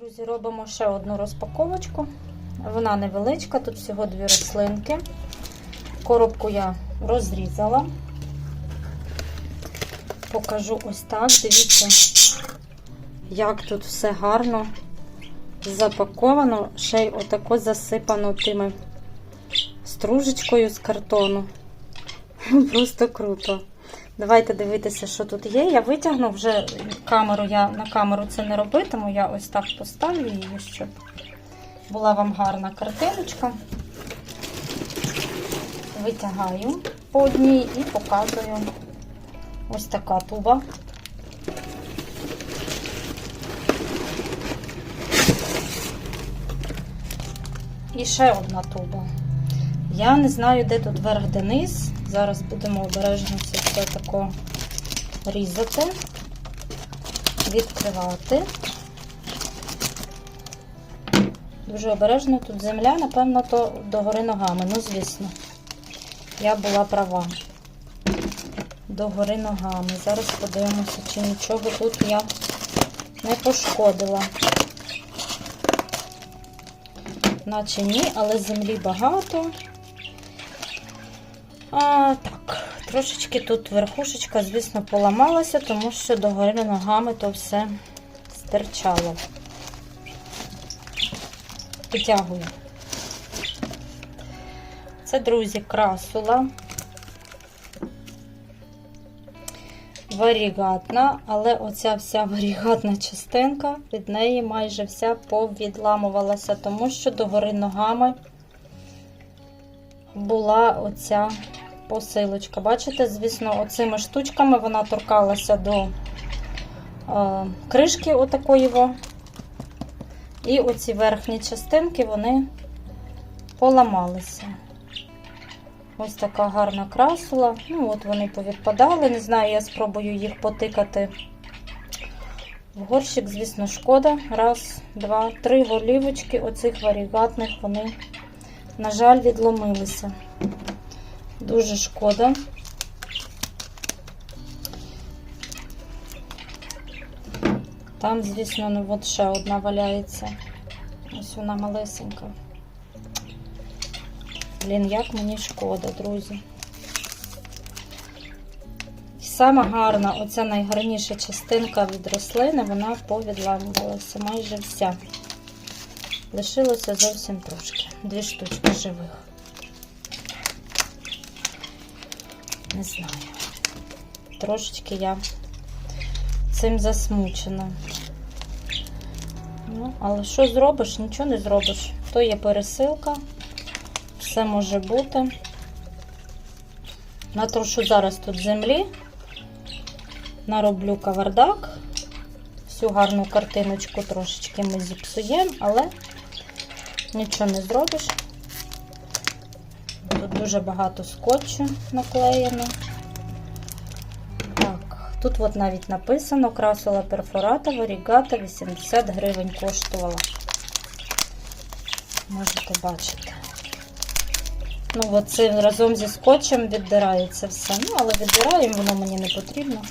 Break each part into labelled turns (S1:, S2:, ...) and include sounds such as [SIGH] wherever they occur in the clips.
S1: Друзі, робимо ще одну розпаковочку. Вона невеличка, тут всього дві рослинки. Коробку я розрізала. Покажу ось так. Дивіться, як тут все гарно запаковано, ще й отако засипано тими стружечкою з картону. [LAUGHS] Просто круто. Давайте дивитися, що тут є. Я витягну вже камеру, я на камеру це не робитиму, я ось так поставлю її, щоб була вам гарна картиночка. Витягаю по одній і показую ось така туба. І ще одна туба. Я не знаю, де тут верх де низ. Зараз будемо обережно все тако різати, відкривати. Дуже обережно тут земля, напевно, то догори ногами. Ну, звісно, я була права. Догори ногами. Зараз подивимося, чи нічого тут я не пошкодила. Наче ні, але землі багато. А, Так, трошечки тут верхушечка, звісно, поламалася, тому що догори ногами то все стирчало. Витягую. Це, друзі, красула. Варігатна, але оця вся варігатна частинка від неї майже вся повідламувалася, тому що догори ногами була оця посилочка. Бачите, звісно, оцими штучками вона торкалася до е, кришки отакої. І оці верхні частинки вони поламалися. Ось така гарна красула. Ну, от вони повідпадали. Не знаю, я спробую їх потикати в горщик, звісно, шкода. Раз, два, три голівочки оцих варігатних вони, на жаль, відломилися. Дуже шкода. Там, звісно, ну от ще одна валяється. Ось вона малесенька. Блін, як мені шкода, друзі. Сама гарна, оця найгарніша частинка від рослини, вона повідламувалася майже вся. Лишилося зовсім трошки. Дві штучки живих. Не знаю. Трошечки я цим засмучена. Ну, але що зробиш? Нічого не зробиш. То є пересилка, все може бути. Натрушу зараз тут землі, нароблю кавардак. Всю гарну картиночку трошечки ми зіпсуємо, але нічого не зробиш. Дуже багато скотчу наклеєно. Так, тут от навіть написано красула перфората варігата 80 гривень коштувала. Можете бачити. Ну, от разом зі скотчем віддирається все. Ну, але віддираємо, воно мені не потрібно.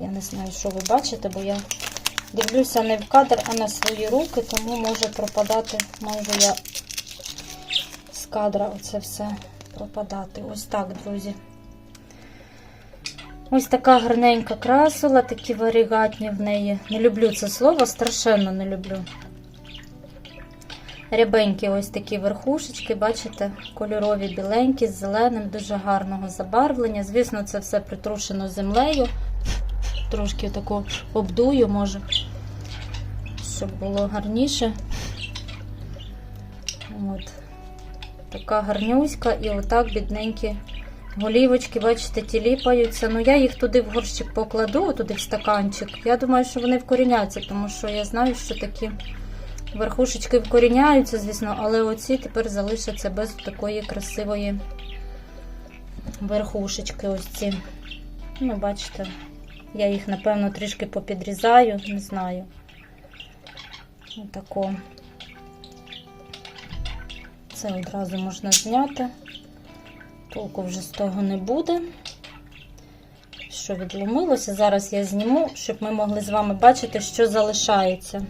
S1: Я не знаю, що ви бачите, бо я дивлюся не в кадр, а на свої руки, тому може пропадати, можу я з кадра оце все пропадати. Ось так, друзі. Ось така гарненька красула, такі варігатні в неї. Не люблю це слово, страшенно не люблю. Рябенькі ось такі верхушечки, бачите, кольорові біленькі, з зеленим, дуже гарного забарвлення. Звісно, це все притрушено землею. Трошки тако обдую, може, щоб було гарніше. От. Така гарнюська і отак бідненькі голівочки, бачите, тіліпаються. Ну, я їх туди в горщик покладу, туди в стаканчик. Я думаю, що вони вкоріняться, тому що я знаю, що такі верхушечки вкоріняються, звісно, але оці тепер залишаться без такої красивої верхушечки. Ось ці. Ну, бачите, я їх, напевно, трішки попідрізаю, не знаю. Отако. Це одразу можна зняти. Толку вже з того не буде. що відломилося. Зараз я зніму, щоб ми могли з вами бачити, що залишається.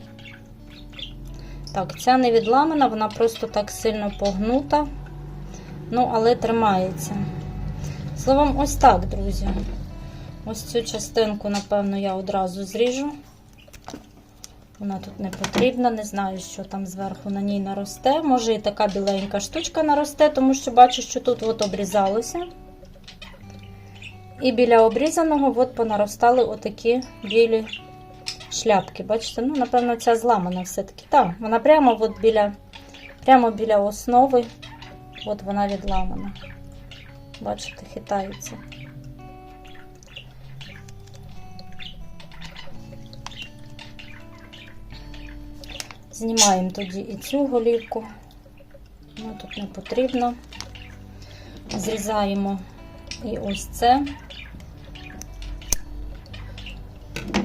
S1: Так, ця не відламана, вона просто так сильно погнута. Ну, але тримається. Словом, ось так, друзі. Ось цю частинку, напевно, я одразу зріжу. Вона тут не потрібна, не знаю, що там зверху на ній наросте. Може і така біленька штучка наросте, тому що бачу, що тут от обрізалося. І біля обрізаного от понаростали отакі білі шляпки. Бачите? Ну, напевно, ця зламана все-таки. Так, вона прямо от біля, прямо біля основи, от вона відламана. Бачите, хитається. Знімаємо тоді і цю голівку. Ну, тут не потрібно. Зрізаємо і ось це.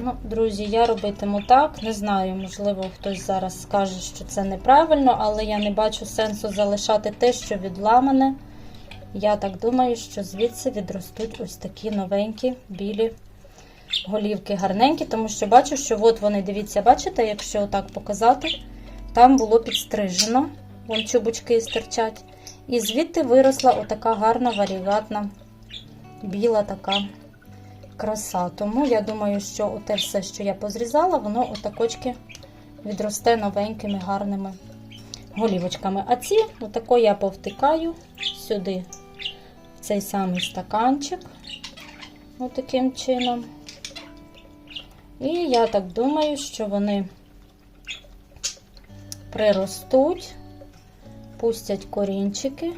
S1: Ну, друзі, я робитиму так. Не знаю, можливо, хтось зараз скаже, що це неправильно, але я не бачу сенсу залишати те, що відламане. Я так думаю, що звідси відростуть ось такі новенькі білі голівки гарненькі, тому що бачу, що от вони, дивіться, бачите, якщо отак показати, там було підстрижено, вон чубочки стирчать. І звідти виросла отака гарна варігатна, біла така краса. Тому я думаю, що оте все, що я позрізала, воно отакочки відросте новенькими гарними голівочками. А ці, отако я повтикаю сюди, в цей самий стаканчик, отаким чином. І я так думаю, що вони приростуть, пустять корінчики,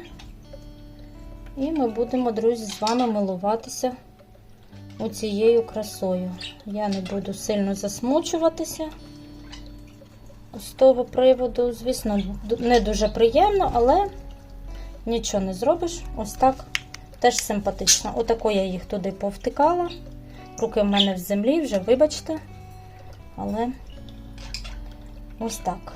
S1: і ми будемо, друзі, з вами милуватися оцією красою. Я не буду сильно засмучуватися з того приводу. Звісно, не дуже приємно, але нічого не зробиш. Ось так теж симпатично. Отако я їх туди повтикала. Руки в мене в землі, вже вибачте. Але ось так.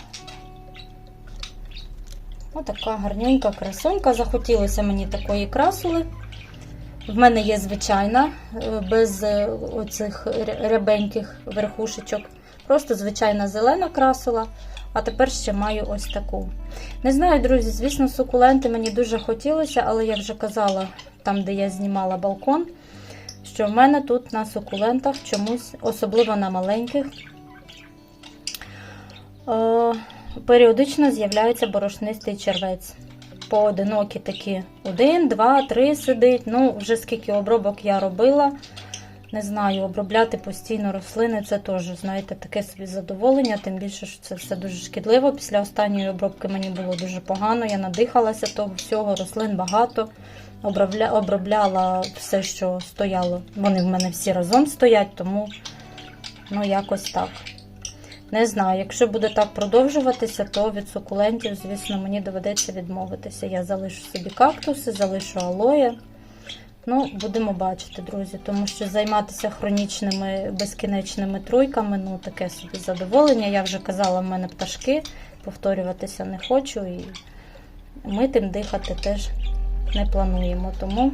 S1: Отака гарненька красунька. Захотілося мені такої красули. В мене є звичайна, без оцих рябеньких верхушечок. Просто звичайна зелена красула. А тепер ще маю ось таку. Не знаю, друзі, звісно, сукуленти мені дуже хотілося, але я вже казала там, де я знімала балкон, що в мене тут на сукулентах чомусь, особливо на маленьких, е, періодично з'являється борошнистий червець. Поодинокі такі один, два, три сидить. Ну, вже скільки обробок я робила. Не знаю, обробляти постійно рослини це теж, знаєте, таке собі задоволення, тим більше, що це все дуже шкідливо. Після останньої обробки мені було дуже погано, я надихалася того всього, рослин багато. Обробля... Обробляла все, що стояло. Вони в мене всі разом стоять, тому ну, якось так. Не знаю, якщо буде так продовжуватися, то від сукулентів, звісно, мені доведеться відмовитися. Я залишу собі кактуси, залишу алоє. Ну, будемо бачити, друзі, тому що займатися хронічними безкінечними труйками, ну, таке собі задоволення. Я вже казала, в мене пташки, повторюватися не хочу, і ми тим дихати теж не плануємо. Тому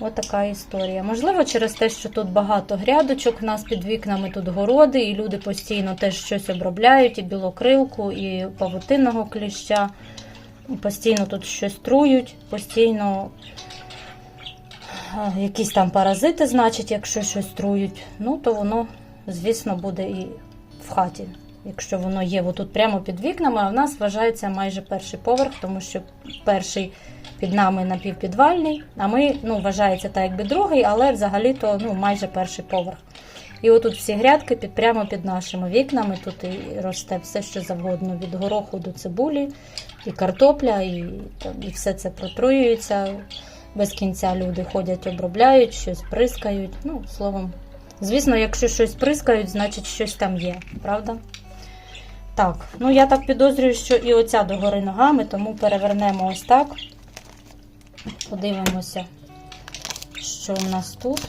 S1: отака історія. Можливо, через те, що тут багато грядочок, у нас під вікнами тут городи, і люди постійно теж щось обробляють, і білокрилку, і павутинного кліща. Постійно тут щось трують, постійно якісь там паразити, значить, якщо щось трують, ну, то воно, звісно, буде і в хаті. Якщо воно є отут прямо під вікнами, а в нас вважається майже перший поверх, тому що перший під нами напівпідвальний, а ми, ну, вважається так, якби другий, але взагалі-то ну, майже перший поверх. І отут всі грядки під, прямо під нашими вікнами. Тут і росте все, що завгодно, від гороху до цибулі, і картопля, і, і все це протруюється. Без кінця люди ходять, обробляють, щось прискають. Ну, словом, звісно, якщо щось прискають, значить щось там є, правда? Так, ну я так підозрюю, що і оця догори ногами, тому перевернемо ось так. Подивимося, що у нас тут.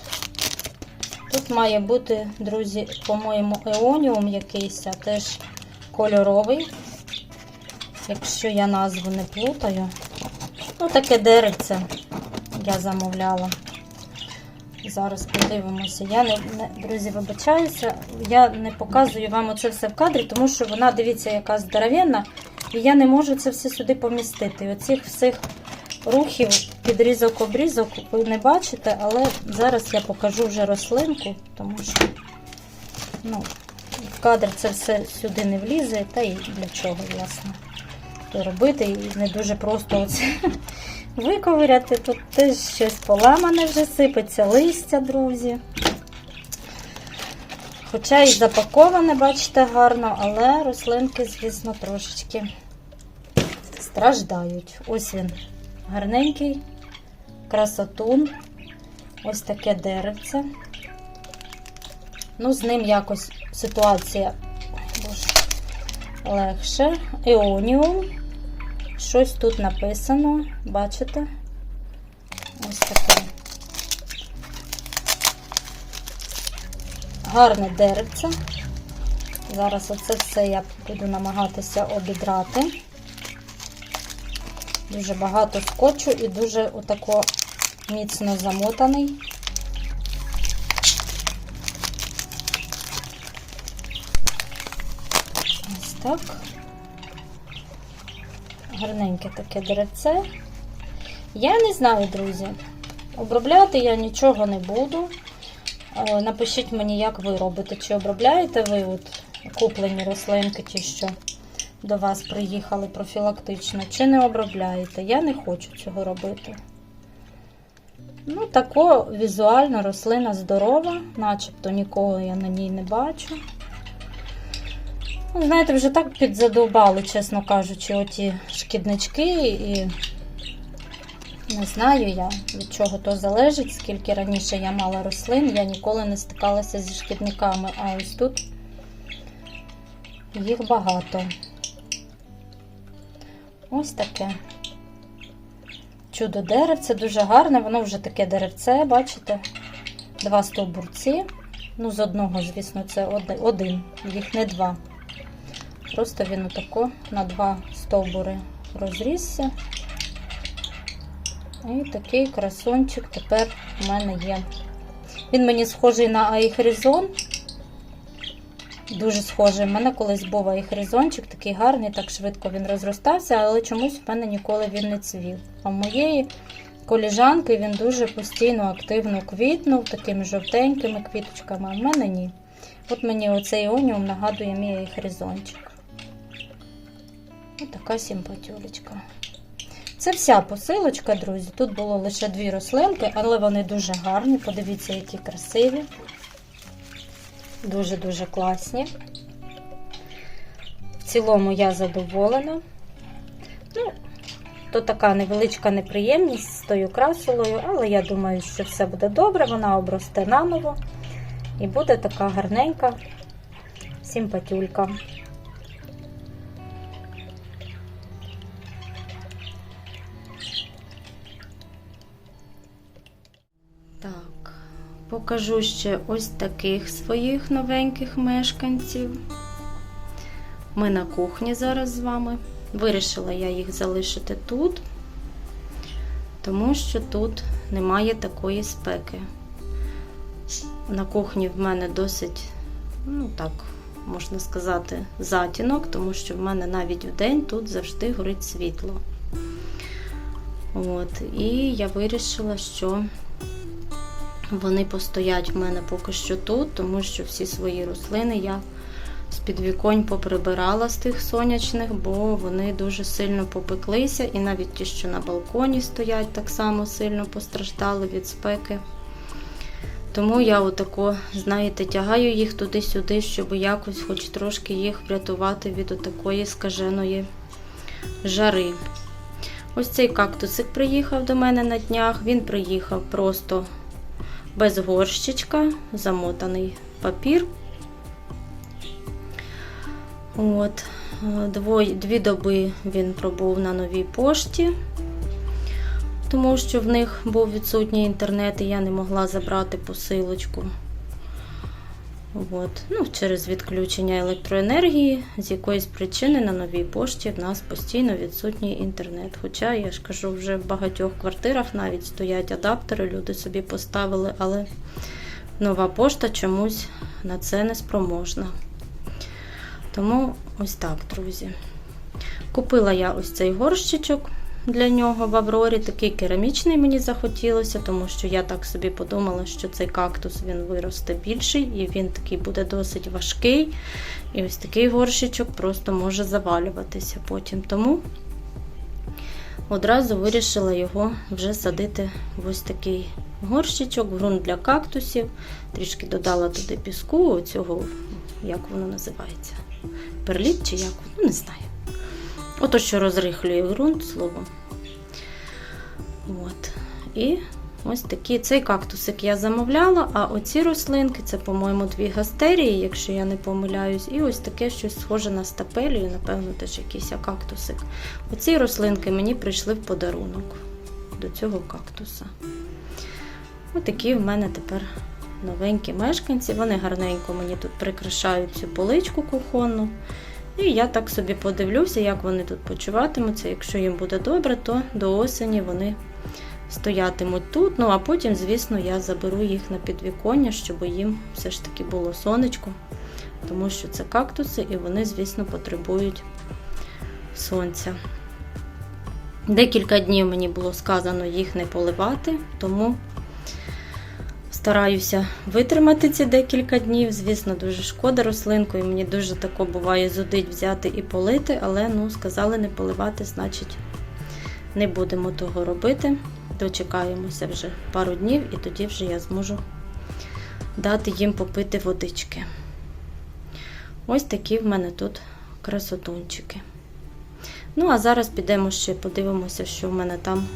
S1: Тут має бути, друзі, по-моєму, еоніум якийсь, а теж кольоровий, якщо я назву не плутаю. Ну, таке деревце я замовляла. Зараз подивимося. Я не, не друзі, вибачаюся, я не показую вам оце все в кадрі, тому що вона, дивіться, яка здоровенна, і я не можу це все сюди помістити. Оцих всіх рухів, підрізок-обрізок ви не бачите, але зараз я покажу вже рослинку, тому що ну, в кадр це все сюди не влізе, та і для чого, власне, то робити. І не дуже просто оце [LAUGHS] виковиряти. Тут теж щось поламане вже сипеться листя, друзі. Хоча і запаковане, бачите, гарно, але рослинки, звісно, трошечки страждають. Ось він гарненький, красотун. Ось таке деревце. Ну, з ним якось ситуація боже, легше. Еоніум. Щось тут написано, бачите? Ось таке. Гарне деревце. Зараз оце все я буду намагатися обідрати. Дуже багато скотчу і дуже отако міцно замотаний. Ось так. Гарненьке таке деревце. Я не знаю, друзі. Обробляти я нічого не буду. Е, Напишіть мені, як ви робите. Чи обробляєте ви от куплені рослинки, чи що до вас приїхали профілактично, чи не обробляєте. Я не хочу цього робити. Ну, тако візуально рослина здорова, начебто нікого я на ній не бачу. Ну, Знаєте, вже так підзадовбали, чесно кажучи, оті шкіднички і не знаю я, від чого то залежить, скільки раніше я мала рослин, я ніколи не стикалася зі шкідниками, а ось тут їх багато. Ось таке. Чудо деревце, дуже гарне, воно вже таке деревце, бачите? Два стовбурці. Ну, з одного, звісно, це один, їх не два. Просто він отако на два стовбури розрісся. І такий красончик тепер у мене є. Він мені схожий на айхризон. Дуже схожий. У мене колись був айхризончик, такий гарний, так швидко він розростався, але чомусь в мене ніколи він не цвів. А в моєї коліжанки він дуже постійно активно квітнув, такими жовтенькими квіточками, а в мене ні. От мені оцей оніум нагадує мій айхризончик. Ось така симпатюлечка. Це вся посилочка, друзі. Тут було лише дві рослинки, але вони дуже гарні. Подивіться, які красиві. Дуже-дуже класні. В цілому я задоволена. Ну, то така невеличка неприємність з тою красулою, але я думаю, що все буде добре. Вона обросте наново і буде така гарненька симпатюлька. Покажу ще ось таких своїх новеньких мешканців. Ми на кухні зараз з вами. Вирішила я їх залишити тут, тому що тут немає такої спеки. На кухні в мене досить, ну так, можна сказати, затінок, тому що в мене навіть в день тут завжди горить світло. От, і я вирішила, що вони постоять в мене поки що тут, тому що всі свої рослини я з підвіконь поприбирала з тих сонячних, бо вони дуже сильно попеклися, і навіть ті, що на балконі стоять, так само сильно постраждали від спеки. Тому я отако, знаєте, тягаю їх туди-сюди, щоб якось хоч трошки їх врятувати від отакої скаженої жари. Ось цей кактусик приїхав до мене на днях. Він приїхав просто без горщичка, замотаний папір. От, дві доби він пробув на новій пошті, тому що в них був відсутній інтернет, і я не могла забрати посилочку. От. Ну, через відключення електроенергії, з якоїсь причини на новій пошті в нас постійно відсутній інтернет. Хоча, я ж кажу, вже в багатьох квартирах навіть стоять адаптери, люди собі поставили, але нова пошта чомусь на це не спроможна. Тому ось так, друзі. Купила я ось цей горщичок для нього в Аврорі. Такий керамічний мені захотілося, тому що я так собі подумала, що цей кактус він виросте більший і він такий буде досить важкий. І ось такий горщичок просто може завалюватися потім. Тому одразу вирішила його вже садити в ось такий горщичок, ґрунт для кактусів. Трішки додала туди піску, цього, як воно називається, перліт чи як, ну не знаю. Ото, що розрихлює ґрунт, словом. От. І ось такі. Цей кактусик я замовляла, а оці рослинки це, по-моєму, дві гастерії, якщо я не помиляюсь. І ось таке щось схоже на стапелію, напевно, теж якийсь кактусик. Оці рослинки мені прийшли в подарунок до цього кактуса. Ось такі в мене тепер новенькі мешканці. Вони гарненько мені тут прикрашають цю поличку кухонну. І я так собі подивлюся, як вони тут почуватимуться. Якщо їм буде добре, то до осені вони стоятимуть тут. Ну а потім, звісно, я заберу їх на підвіконня, щоб їм все ж таки було сонечко, тому що це кактуси, і вони, звісно, потребують сонця. Декілька днів мені було сказано їх не поливати, тому стараюся витримати ці декілька днів. Звісно, дуже шкода рослинку, і мені дуже тако буває зудить взяти і полити, але ну, сказали не поливати, значить не будемо того робити. Дочекаємося вже пару днів, і тоді вже я зможу дати їм попити водички. Ось такі в мене тут красотунчики. Ну, а зараз підемо ще подивимося, що в мене там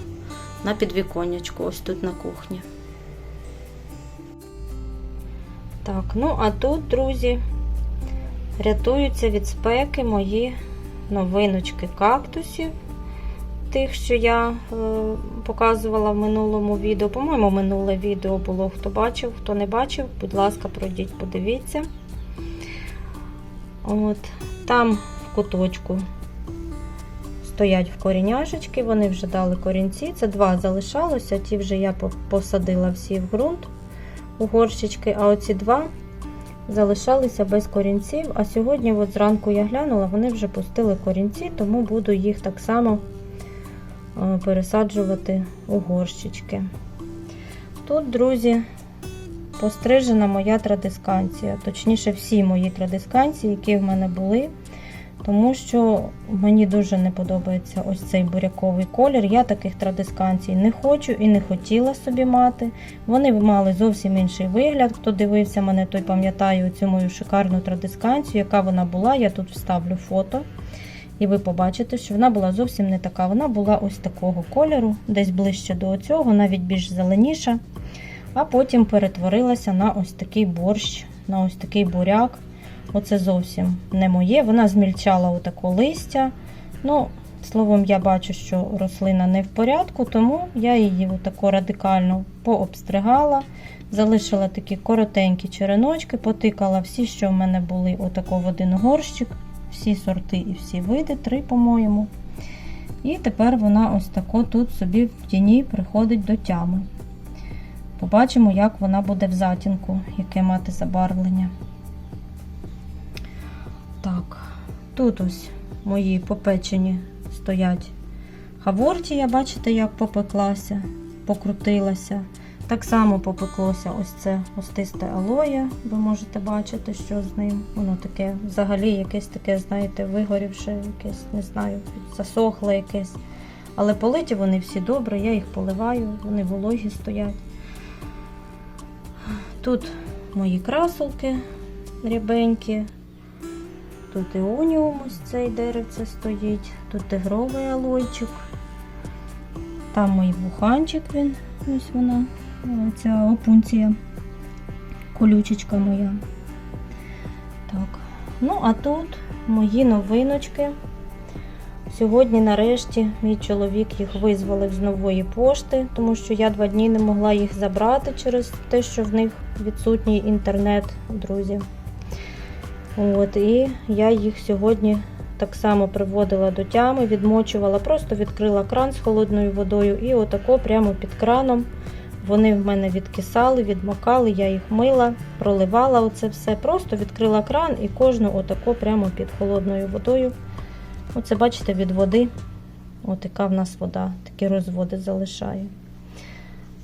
S1: на підвіконнячку, ось тут на кухні. Так, ну а тут, друзі, рятуються від спеки мої новиночки кактусів, тих, що я е, показувала в минулому відео. По-моєму, минуле відео було, хто бачив, хто не бачив, будь ласка, пройдіть, подивіться. От, Там в куточку стоять в коріняшечки, вони вже дали корінці. Це два залишалося, ті вже я посадила всі в ґрунт горщички, а оці два залишалися без корінців. А сьогодні, от зранку я глянула, вони вже пустили корінці, тому буду їх так само е, пересаджувати у горщички. Тут, друзі, пострижена моя традисканція, точніше, всі мої традисканції, які в мене були. Тому що мені дуже не подобається ось цей буряковий колір. Я таких традисканцій не хочу і не хотіла собі мати. Вони мали зовсім інший вигляд. Хто дивився мене, той пам'ятає цю мою шикарну традисканцію, яка вона була. Я тут вставлю фото. І ви побачите, що вона була зовсім не така. Вона була ось такого кольору, десь ближче до цього, навіть більш зеленіша. А потім перетворилася на ось такий борщ, на ось такий буряк. Оце зовсім не моє. Вона змільчала отако листя. Ну, Словом, я бачу, що рослина не в порядку, тому я її отако радикально пообстригала, залишила такі коротенькі череночки, потикала всі, що в мене були, отако в один горщик, всі сорти і всі види, три, по-моєму. І тепер вона ось тако тут собі в тіні приходить до тями. Побачимо, як вона буде в затінку, яке мати забарвлення. Так, тут ось мої попечені стоять хавортія, бачите, як попеклася, покрутилася. Так само попеклося ось це остисте алоє, ви можете бачити, що з ним. Воно таке взагалі якесь таке, знаєте, вигорівше, якесь, не знаю, засохле якесь. Але политі вони всі добре, я їх поливаю, вони вологі стоять. Тут мої красулки рябенькі. Тут і уніум ось цей деревце стоїть, тут тигровий алойчик. Там мій буханчик він, ось вона, ця опунція, колючечка моя. Так. Ну, а тут мої новиночки. сьогодні, нарешті, мій чоловік їх визволив з нової пошти, тому що я два дні не могла їх забрати через те, що в них відсутній інтернет, друзі. От, і я їх сьогодні так само приводила до тями, відмочувала, просто відкрила кран з холодною водою і отако прямо під краном. Вони в мене відкисали, відмокали, я їх мила, проливала оце все. Просто відкрила кран і кожну отако прямо під холодною водою. Оце, бачите, від води. От яка в нас вода, такі розводи залишає.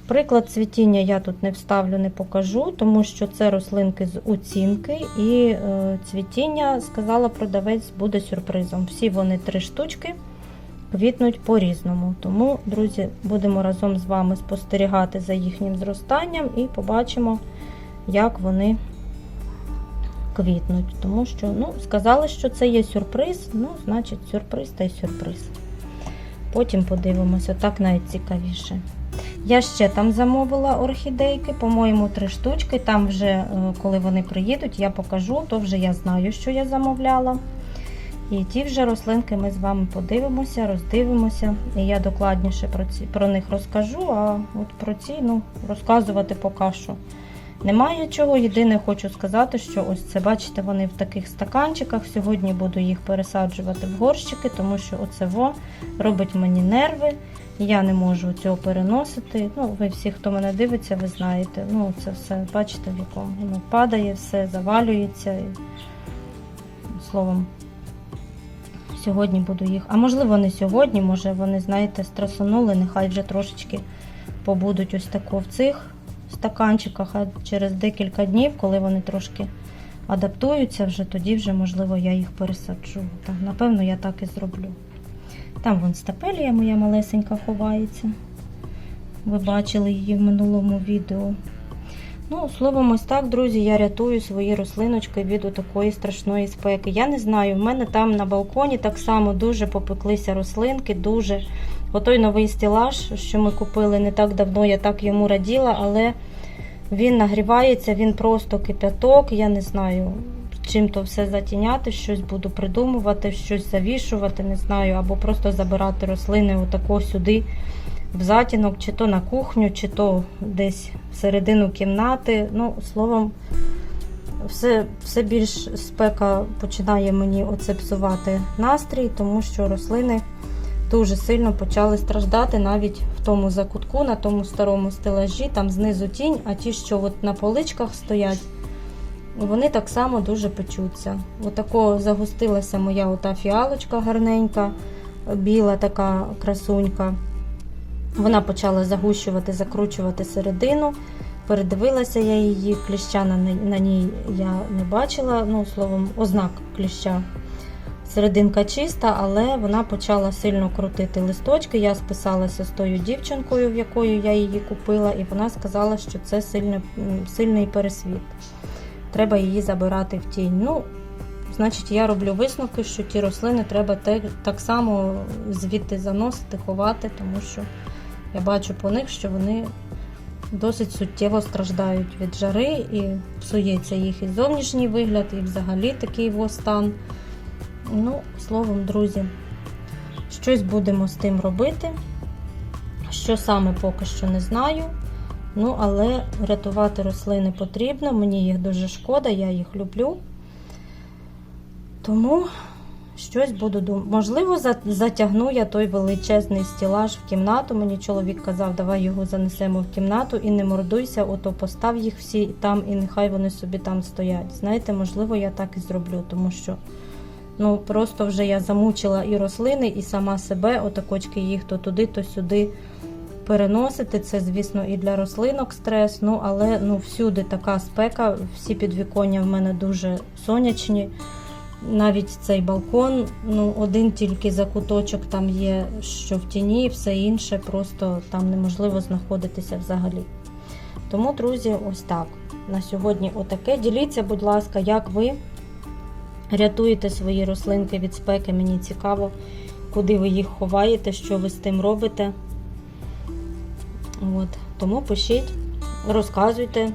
S1: Приклад цвітіння я тут не вставлю, не покажу, тому що це рослинки з оцінки, і е, цвітіння, сказала продавець, буде сюрпризом. Всі вони три штучки квітнуть по-різному. Тому, друзі, будемо разом з вами спостерігати за їхнім зростанням і побачимо, як вони квітнуть. Тому що, ну, сказали, що це є сюрприз, ну, значить, сюрприз та й сюрприз. Потім подивимося, так навіть цікавіше. Я ще там замовила орхідейки, по-моєму, три штучки. Там вже, е, коли вони приїдуть, я покажу, то вже я знаю, що я замовляла. І ті вже рослинки ми з вами подивимося, роздивимося. І я докладніше про ці, про них розкажу, а от про ці ну, розказувати поки що немає чого. Єдине хочу сказати, що ось це, бачите, вони в таких стаканчиках. Сьогодні буду їх пересаджувати в горщики, тому що оце во робить мені нерви. Я не можу цього переносити. Ну, ви всі, хто мене дивиться, ви знаєте. Ну, це все, бачите, в якому воно падає, все завалюється. І, словом, сьогодні буду їх. А можливо, не сьогодні, може вони, знаєте, страсонули, нехай вже трошечки побудуть ось тако в цих стаканчиках, а через декілька днів, коли вони трошки адаптуються, вже тоді вже, можливо, я їх пересаджу. Так, напевно, я так і зроблю. Там вон стапелія моя малесенька ховається. Ви бачили її в минулому відео. Ну, словом, ось так, друзі, я рятую свої рослиночки від такої страшної спеки. Я не знаю, в мене там на балконі так само дуже попеклися рослинки, дуже. Отой новий стелаж, що ми купили не так давно, я так йому раділа, але він нагрівається, він просто кипяток. Я не знаю, чим то все затіняти, щось буду придумувати, щось завішувати, не знаю, або просто забирати рослини отако сюди в затінок, чи то на кухню, чи то десь всередину кімнати. Ну, словом, все все більш спека починає мені оце псувати настрій, тому що рослини дуже сильно почали страждати навіть в тому закутку, на тому старому стелажі, там знизу тінь, а ті, що от на поличках стоять, вони так само дуже печуться. Отако загустилася моя ота фіалочка гарненька, біла така красунька. Вона почала загущувати, закручувати середину. Передивилася я її, кліща на, на ній я не бачила, ну, словом, ознак кліща. Серединка чиста, але вона почала сильно крутити листочки. Я списалася з тою дівчинкою, в якою я її купила, і вона сказала, що це сильний, сильний пересвіт. Треба її забирати в тінь. Ну, Значить, я роблю висновки, що ті рослини треба так само звідти заносити, ховати, тому що я бачу по них, що вони досить суттєво страждають від жари і псується їх і зовнішній вигляд, і взагалі такий стан. Ну, словом, друзі, щось будемо з тим робити. Що саме поки що не знаю. Ну, але рятувати рослини потрібно, мені їх дуже шкода, я їх люблю. Тому щось буду думати. Можливо, затягну я той величезний стілаж в кімнату. Мені чоловік казав, давай його занесемо в кімнату і не мордуйся, ото постав їх всі там, і нехай вони собі там стоять. Знаєте, можливо, я так і зроблю, тому що ну, просто вже я замучила і рослини, і сама себе, отакочки їх то туди, то сюди переносити. Це, звісно, і для рослинок стрес. Ну, але ну, всюди така спека, всі підвіконня в мене дуже сонячні. Навіть цей балкон, ну, один тільки закуточок там є, що в тіні, все інше, просто там неможливо знаходитися взагалі. Тому, друзі, ось так. На сьогодні отаке. Діліться, будь ласка, як ви рятуєте свої рослинки від спеки. Мені цікаво, куди ви їх ховаєте, що ви з тим робите. От. Тому пишіть, розказуйте,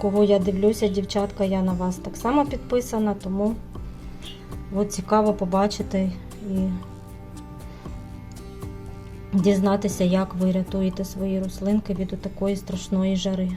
S1: кого я дивлюся, дівчатка, я на вас так само підписана, тому от цікаво побачити і дізнатися, як ви рятуєте свої рослинки від такої страшної жари.